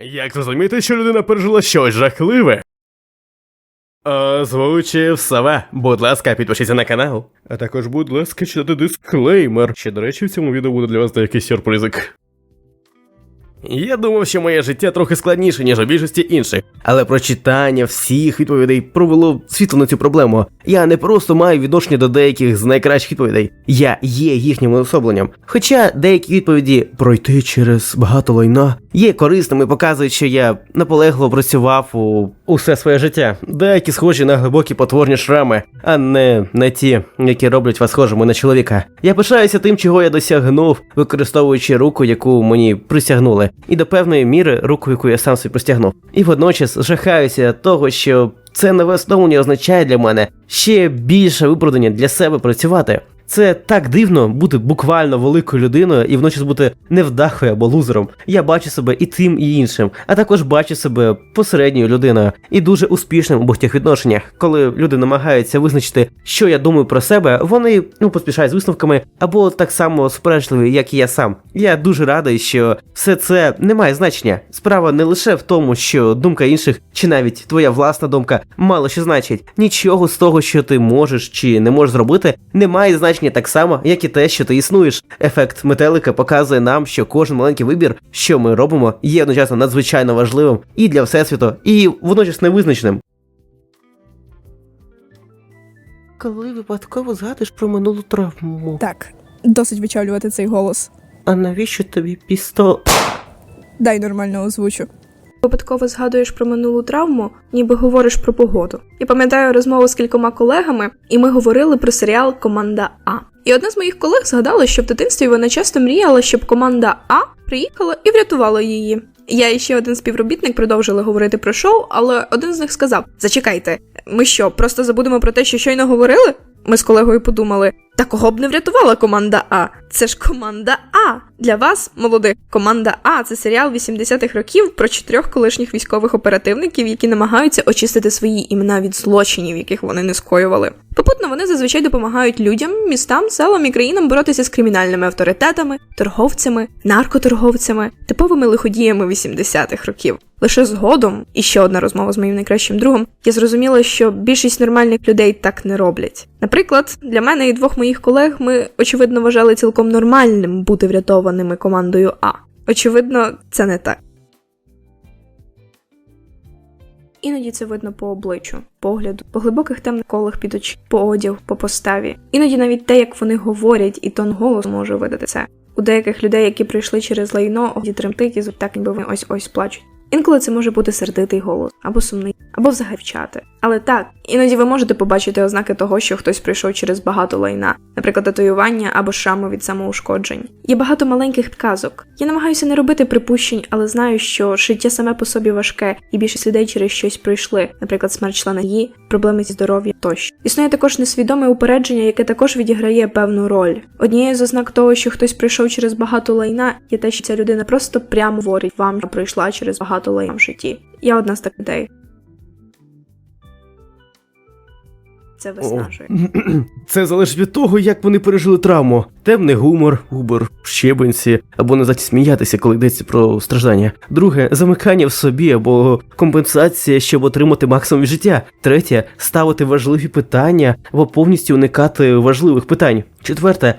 Як зрозуміти, що людина пережила щось жахливе? Озвучив Сова. Будь ласка, підпишіться на канал. А також, будь ласка, читайте дисклеймер. Ще, до речі, в цьому відео буде для вас деякий сюрпризик. Я думав, що моє життя трохи складніше, ніж у більшості інших, але прочитання всіх відповідей провело світло на цю проблему. Я не просто маю відношення до деяких з найкращих відповідей, я є їхнім особленням. Хоча деякі відповіді пройти через багато лайна є корисними, показують, що я наполегливо працював у усе своє життя. Деякі схожі на глибокі потворні шрами, а не на ті, які роблять вас схожими на чоловіка. Я пишаюся тим, чого я досягнув, використовуючи руку, яку мені присягнули, і до певної міри руку, яку я сам собі простягнув. І водночас жахаюся того, що це нове встановлення означає для мене ще більше виправдання для себе працювати. Це так дивно бути буквально великою людиною і водночас бути невдахою або лузером. Я бачу себе і тим, і іншим, а також бачу себе посередньою людиною і дуже успішним у багатьох відношеннях. Коли люди намагаються визначити, що я думаю про себе, вони ну поспішають з висновками або так само суперечливі, як і я сам. Я дуже радий, що все це не має значення. Справа не лише в тому, що думка інших, чи навіть твоя власна думка мало що значить. Нічого з того, що ти можеш чи не можеш зробити, не має значення так само, як і те, що ти існуєш. Ефект метелика показує нам, що кожен маленький вибір, що ми робимо, є одночасно надзвичайно важливим і для всесвіту, і водночас невизначеним. Коли випадково згадуєш про минулу травму, Так, досить вичавлювати цей голос. а навіщо тобі пісто? Дай нормально озвучу. Випадково згадуєш про минулу травму, ніби говориш про погоду. Я пам'ятаю розмову з кількома колегами, і ми говорили про серіал Команда А. І одна з моїх колег згадала, що в дитинстві вона часто мріяла, щоб команда А приїхала і врятувала її. Я і ще один співробітник продовжили говорити про шоу, але один з них сказав: Зачекайте, ми що, просто забудемо про те, що щойно говорили? Ми з колегою подумали: та кого б не врятувала команда А? Це ж команда А. Для вас, молодих, команда А це серіал 80-х років про чотирьох колишніх військових оперативників, які намагаються очистити свої імена від злочинів, яких вони не скоювали. Попутно вони зазвичай допомагають людям, містам, селам і країнам боротися з кримінальними авторитетами, торговцями, наркоторговцями, типовими лиходіями 80-х років. Лише згодом, і ще одна розмова з моїм найкращим другом, я зрозуміла, що більшість нормальних людей так не роблять. Наприклад, для мене і двох моїх колег ми очевидно вважали цілком нормальним бути врятованими командою А. Очевидно, це не так. Іноді це видно по обличчю, погляду, по глибоких темних колах під очі, по одягу, по поставі. Іноді навіть те, як вони говорять, і тон голосу може видати це. У деяких людей, які прийшли через лайно, оді тремтить і так ніби вони ось ось плачуть. Інколи це може бути сердитий голос, або сумний, або взагалі. Але так, іноді ви можете побачити ознаки того, що хтось прийшов через багато лайна, наприклад, татуювання або шрами від самоушкоджень. Є багато маленьких підказок. Я намагаюся не робити припущень, але знаю, що життя саме по собі важке, і більшість людей через щось пройшли, наприклад, смерть члена її, проблеми зі здоров'ям тощо. Існує також несвідоме упередження, яке також відіграє певну роль. Однією з ознак того, що хтось прийшов через багато лайна, є те, що ця людина просто прямо говорить вам, що пройшла через багато лайна в житті. Я одна з таких людей. Це виснажує. Це залежить від того, як вони пережили травму. Темний гумор, губер, щебенці, або не здатність сміятися, коли йдеться про страждання. Друге замикання в собі або компенсація, щоб отримати максимум від життя. Третє ставити важливі питання або повністю уникати важливих питань. Четверте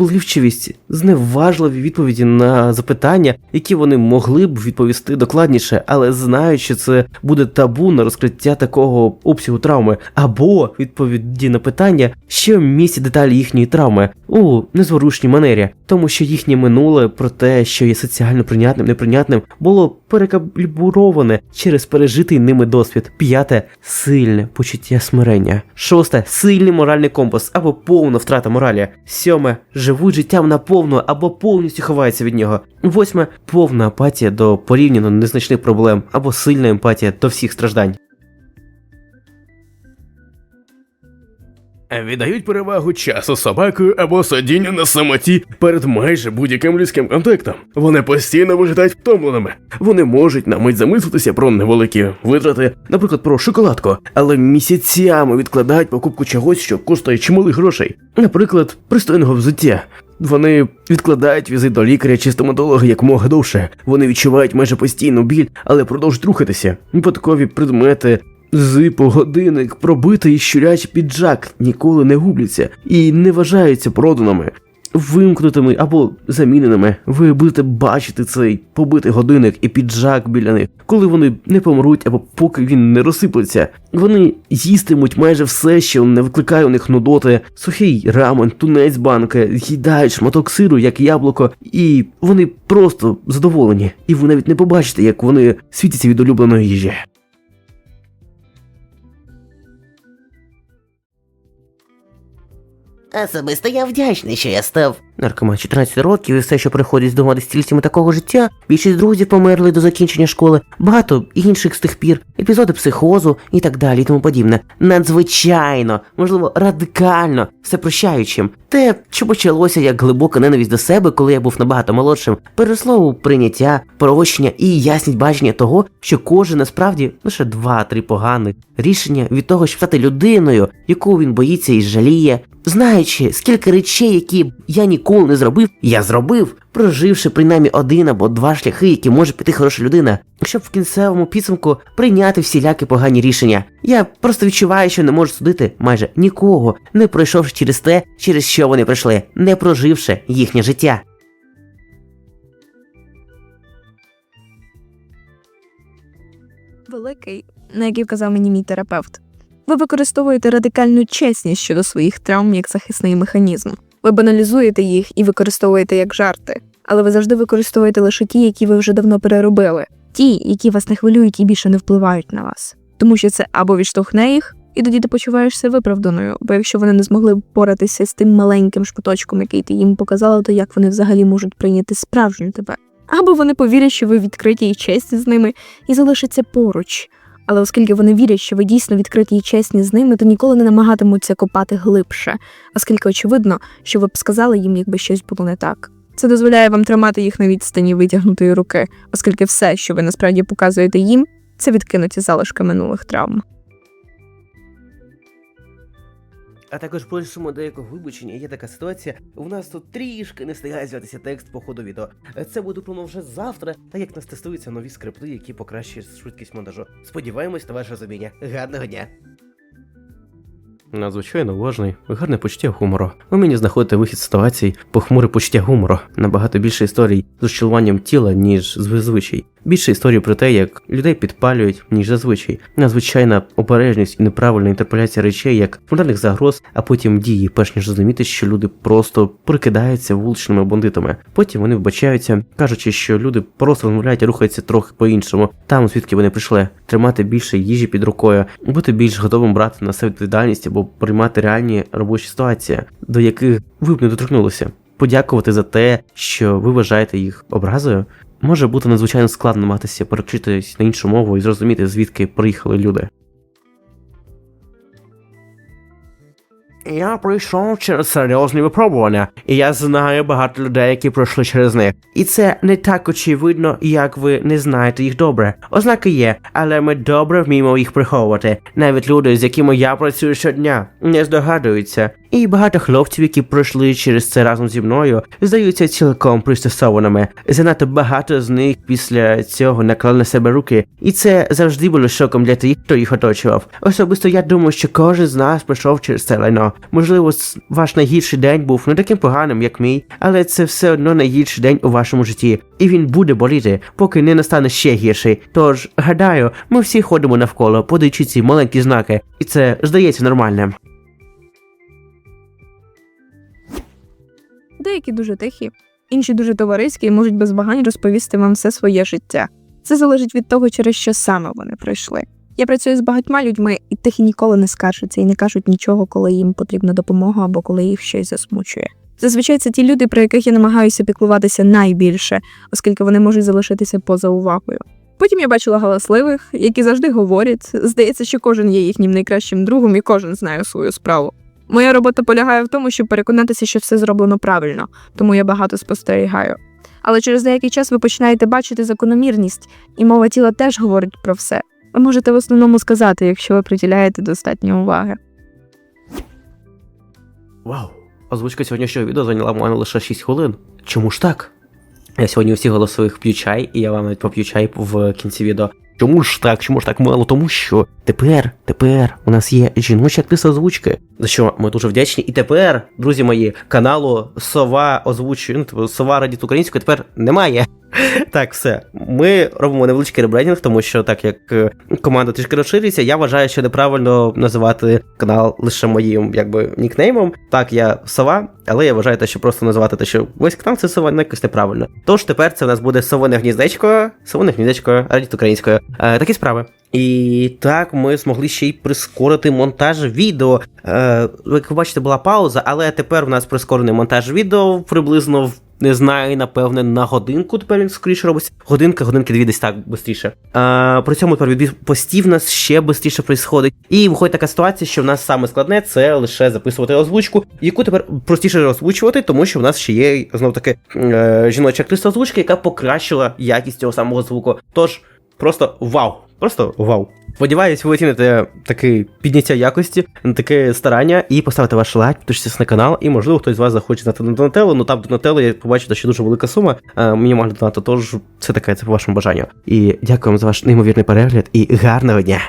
розпливчивість, зневажливі відповіді на запитання, які вони могли б відповісти докладніше, але знають, що це буде табу на розкриття такого обсягу травми, або відповіді на питання, що містять деталі їхньої травми у незворушній манері, тому що їхнє минуле про те, що є соціально прийнятним, неприйнятним, було перекалібуроване через пережитий ними досвід. П'яте сильне почуття смирення. Шосте сильний моральний компас або повна втрата моралі. Сьоме живуть життям наповну або повністю ховаються від нього. Восьме повна апатія до порівняно незначних проблем або сильна емпатія до всіх страждань. Віддають перевагу часу собакою або сидінню на самоті перед майже будь-яким людським контактом. Вони постійно виглядають втомленими. Вони можуть на мить замислитися про невеликі витрати, наприклад, про шоколадку, але місяцями відкладають покупку чогось, що коштує чималих грошей. Наприклад, пристойного взуття. Вони відкладають візит до лікаря чи стоматолога якомога довше. Вони відчувають майже постійну біль, але продовжують рухатися. Випадкові предмети, зипу, годинник, пробитий щурячий піджак ніколи не губляться і не вважаються проданими. Вимкнутими або заміненими, ви будете бачити цей побитий годинник і піджак біля них, коли вони не помруть або поки він не розсиплеться. Вони їстимуть майже все, що не викликає у них нудоти, сухий рамен, тунець банки, з'їдають шматок сиру, як яблуко, і вони просто задоволені, і ви навіть не побачите, як вони світяться від улюбленої їжі. Особисто я вдячний, що я став. Наркоман 14 років і все, що приходить здомати стільцями такого життя. Більшість друзів померли до закінчення школи, багато інших з тих пір, епізоди психозу і так далі, і тому подібне. Надзвичайно, можливо, радикально, всепрощаючим. Те, що почалося як глибока ненависть до себе, коли я був набагато молодшим, переросло у прийняття, прощення і ясність бачення того, що кожен насправді лише два-три поганих рішення від того, щоб стати людиною, яку він боїться і жаліє. Знаючи, скільки речей, які я ніколи не зробив, я зробив, проживши принаймні один або два шляхи, які може піти хороша людина, щоб в кінцевому підсумку прийняти всілякі погані рішення. Я просто відчуваю, що не можу судити майже нікого, не пройшовши через те, через що вони пройшли, не проживши їхнє життя. великий, на який вказав мені мій терапевт. Ви використовуєте радикальну чесність щодо своїх травм як захисний механізм. Ви баналізуєте їх і використовуєте як жарти, але ви завжди використовуєте лише ті, які ви вже давно переробили, ті, які вас не хвилюють і більше не впливають на вас. Тому що це або відштовхне їх, і тоді ти почуваєшся виправданою, бо якщо вони не змогли впоратися з тим маленьким шматочком, який ти їм показала, то як вони взагалі можуть прийняти справжню тебе? Або вони повірять, що ви відкриті і чесні з ними, і залишаться поруч. Але оскільки вони вірять, що ви дійсно відкриті і чесні з ними, то ніколи не намагатимуться копати глибше, оскільки очевидно, що ви б сказали їм, якби щось було не так. Це дозволяє вам тримати їх на відстані витягнутої руки, оскільки все, що ви насправді показуєте їм, це відкинуті залишки минулих травм. А також просимо деякого вибачення, є така ситуація. У нас тут трішки не встигає зв'язатися текст по ходу відео. Це буде плано вже завтра, так як нас тестуються нові скрипти, які покращують швидкість монтажу. Сподіваємось на ваше розуміння. Гарного дня! Надзвичайно уважний, гарне почуття гумору. Вміння знаходити вихід з ситуацій, похмуре почуття гумору. Набагато більше історій з розчаруванням тіла, ніж зазвичай. Більше історій про те, як людей підпалюють, ніж зазвичай. Надзвичайна обережність і неправильна інтерполяція речей як фундаментних загроз, а потім дії, перш ніж зрозуміти, що люди просто прикидаються вуличними бандитами. Потім вони вбачаються, кажучи, що люди просто розмовляють і рухаються трохи по-іншому, там звідки вони прийшли, тримати більше їжі під рукою, бути більш готовим брати на себе відповідальність або приймати реальні робочі ситуації, до яких ви б не доторкнулися. Подякувати за те, що ви вважаєте їх образою. Може бути надзвичайно складно намагатися перечитись на іншу мову і зрозуміти, звідки приїхали люди. Я прийшов через серйозні випробування, і я знаю багато людей, які пройшли через них. І це не так очевидно, як ви не знаєте їх добре. Ознаки є, але ми добре вміємо їх приховувати. Навіть люди, з якими я працюю щодня, не здогадуються. І багато хлопців, які пройшли через це разом зі мною, здаються цілком пристосованими. Занадто багато з них після цього наклали на себе руки, і це завжди було шоком для тих, хто їх оточував. Особисто я думаю, що кожен з нас пройшов через це лайно. Можливо, ваш найгірший день був не таким поганим, як мій, але це все одно найгірший день у вашому житті, і він буде боліти, поки не настане ще гірший. Тож, гадаю, ми всі ходимо навколо, подаючи ці маленькі знаки, і це здається нормальним. Деякі дуже тихі, інші дуже товариські і можуть без вагань розповісти вам все своє життя. Це залежить від того, через що саме вони пройшли. Я працюю з багатьма людьми, і тихі ніколи не скаржаться і не кажуть нічого, коли їм потрібна допомога або коли їх щось засмучує. Зазвичай це ті люди, про яких я намагаюся піклуватися найбільше, оскільки вони можуть залишитися поза увагою. Потім я бачила галасливих, які завжди говорять. Здається, що кожен є їхнім найкращим другом і кожен знає свою справу. Моя робота полягає в тому, щоб переконатися, що все зроблено правильно, тому я багато спостерігаю. Але через деякий час ви починаєте бачити закономірність, і мова тіла теж говорить про все. Ви можете в основному сказати, якщо ви приділяєте достатньо уваги. Вау, озвучка сьогоднішнього відео зайняла в мене лише 6 хвилин. Чому ж так? Я сьогодні у всіх голосових п'ю чай, і я вам навіть поп'ю чай в кінці відео. Чому ж так? Чому ж так мало? Тому що тепер, тепер у нас є жіноча актриса озвучки, за що ми дуже вдячні. І тепер, друзі мої, каналу Сова озвучує, ну, типу, Сова радіт українською тепер немає. Так, все. Ми робимо невеличкий ребрендінг, тому що так як е, команда трішки розширюється, я вважаю, що неправильно називати канал лише моїм якби нікнеймом. Так, я сова, але я вважаю, те, що просто називати те, що весь канал це сова, ну якось неправильно. Тож тепер це в нас буде совине гніздечко, совине гніздечко, радіт українською. Е, такі справи. І так ми змогли ще й прискорити монтаж відео. Е, як ви бачите, була пауза, але тепер у нас прискорений монтаж відео приблизно в не знаю, напевне, на годинку тепер він скоріше робиться. Годинка, годинки дві десь так швидше. При цьому тепер відбір постів нас ще швидше происходить. І виходить така ситуація, що в нас саме складне це лише записувати озвучку, яку тепер простіше озвучувати, тому що в нас ще є знов таки е, жіноча актриса озвучки, яка покращила якість цього самого звуку. Тож просто вау! Просто вау! Сподіваюсь, ви оціните таке підняття якості, таке старання і поставите ваш лайк, підпишіться на канал, і можливо хтось з вас захоче знати на Донателло. Ну там Донателло я побачив, що дуже велика сума. А, мінімальна доната, тож це таке, це по вашому бажанню. І дякую вам за ваш неймовірний перегляд і гарного дня!